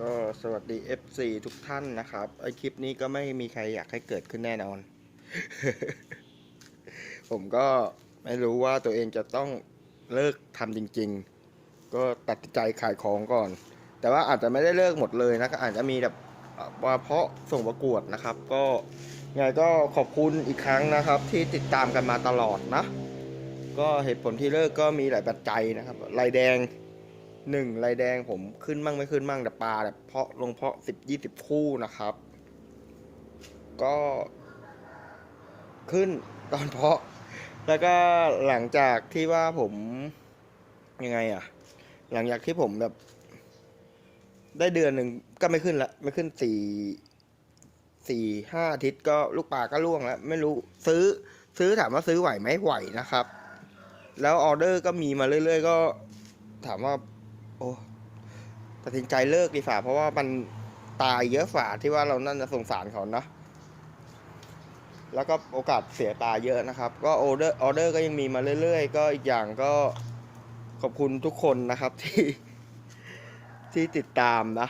ก็สวัสดี FC ทุกท่านนะครับ ไอคลิปนี้ก็ไม่มีใครอยากให้เกิดขึ้นแน่นอน ผมก็ไม่รู้ว่าตัวเองจะต้องเลิกทำจริง ๆ ก็ตัดใจขายของก่อน แต่ว่าอาจจะไม่ได้เลิกหมดเลยนะก็อาจจะมีแบบเอ่อว่าเพราะส่งประกวดนะครับ ก็ไงก็ขอบคุณอีกครั้งนะครับ ที่ติดตามกันมาตลอดนะ ก็เหตุผลที่เลิกก็มีหลายปัจจัยนะครับลายแดง หนึ่งลายแดงผมขึ้นมั่งไม่ขึ้นมั่งแต่ปลาแบบเพาะลงเพาะสิบยี่สิบคู่นะครับ ก็ขึ้นตอนเพาะ แล้วก็หลังจากที่ว่าผมยังไงอะหลังจากที่ผมแบบ ได้เดือนหนึ่งก็ไม่ขึ้นละไม่ขึ้นสี่สี่ห้าอาทิตย์ก็ลูกปลาก็ร่วงแล้ว ไม่รู้ซื้อซื้อถามว่าซื้อไหวไหมไหวนะครับ แล้วออเดอร์ก็มีมาเรื่อย ๆ ก็ถามว่า โอ้ตัดสินใจเลิกดีฝ่าเพราะว่ามันตายเยอะฝ่าที่ว่าเรานั่นจะสงสารเขานะแล้วก็โอกาสเสียปลาเยอะนะครับ ก็ออเดอร์ออเดอร์ก็ยังมีมาเรื่อยๆ ก็อีกอย่างก็ขอบคุณทุกคนนะครับที่ที่ติดตามนะ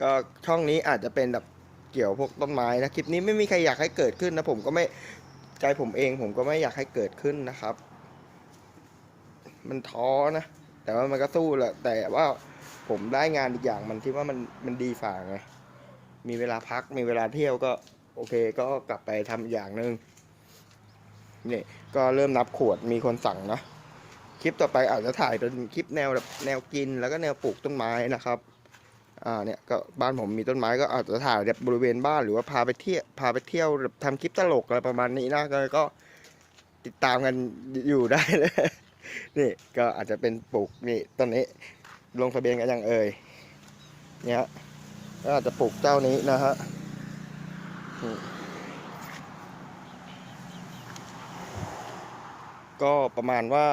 ก็ช่องนี้อาจจะเป็นแบบเกี่ยวพวกต้นไม้นะ คลิปนี้ไม่มีใครอยากให้เกิดขึ้นนะ ผมก็ไม่ใจผมเองผมก็ไม่อยากให้เกิดขึ้นนะครับ มันท้อนะ แต่ว่ามันก็สู้แหละแต่ว่าผมได้งานอีกอย่างมันที่ว่ามันมันดีฝ่าไงมีเวลาพักมีเวลาเที่ยวก็โอเคก็กลับไปทำอย่างหนึ่งนี่ก็เริ่มนับขวดมีคนสั่งนะคลิปต่อไปอาจจะถ่ายเป็นคลิปแนวแบบแนวกินแล้วก็แนวปลูกต้นไม้นะครับอ่าเนี่ยก็บ้านผมมีต้นไม้ก็อาจจะถ่ายแบบบริเวณบ้านหรือว่าพาไปเที่ยวพาไปเที่ยวแบบทำคลิปตลกอะไรประมาณนี้นะก็ติดตามกันอยู่ได้เลย นี่ก็อาจจะเป็นปลูกนี่ต้นนี้ ลงทะเบียนกันยังเอ่ยเนี่ยก็อาจจะปลูกเจ้านี้นะฮะก็ประมาณว่า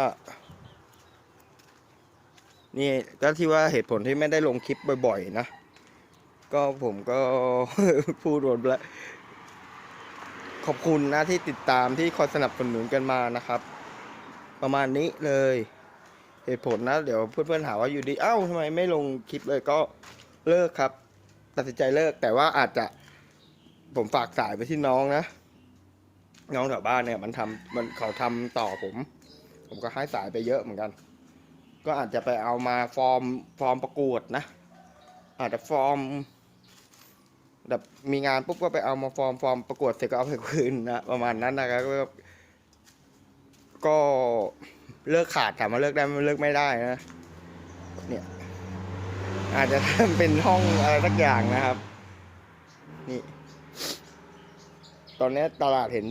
นี่ก็ที่ว่าเหตุผลที่ไม่ได้ลงคลิปบ่อยๆนะ ก็ผมก็พูดหมดแล้วขอบคุณนะที่ติดตามที่คอยสนับสนุนกันมานะครับ ประมาณนี้เลยเหตุผลนะเดี๋ยวเพื่อนๆหาว่าอยู่ดีเอ้าทำไมไม่ลงคลิปเลยก็เลิกครับ ตัดสินใจเลิกแต่ว่าอาจจะผมฝากสายไปที่น้องนะ น้องแถวบ้านเนี่ย มันทำมันเขาทำต่อผม ผมก็ให้สายไปเยอะเหมือนกัน ก็อาจจะไปเอามาฟอร์มฟอร์มประกวดนะ อาจจะฟอร์มแบบมีงานปุ๊บก็ไปเอามาฟอร์มฟอร์มประกวดเสร็จก็เอาไปคืนนะประมาณนั้นนะครับ ก็เลิกขาดถามว่าเลิกได้ไหมเลิกไม่ได้นะเนี่ย อาจจะทำเป็นห้องอะไรสักอย่างนะครับ นี่ ตอนนี้ตลาดเห็น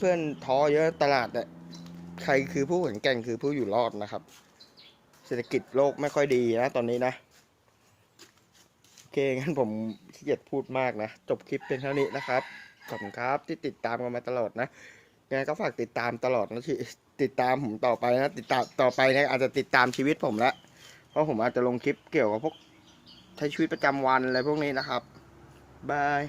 เพื่อนๆท้อเยอะตลาดอะใครคือผู้แข็งแกร่งคือผู้อยู่รอดนะครับ เศรษฐกิจโลกไม่ค่อยดีนะตอนนี้นะโอเคงั้นผมขี้เกียจพูดมากนะ จบคลิปเป็นเท่านี้นะครับขอบคุณครับที่ติดตามกันมาตลอดนะ ยังไงก็ฝากติดตามตลอดนะที่ติดตามผมต่อไปนะ ติดตามต่อไปนะอาจจะติดตามชีวิตผมละเพราะผมอาจจะลงคลิปเกี่ยวกับพวกใช้ชีวิตประจำวันอะไรพวกนี้นะครับบาย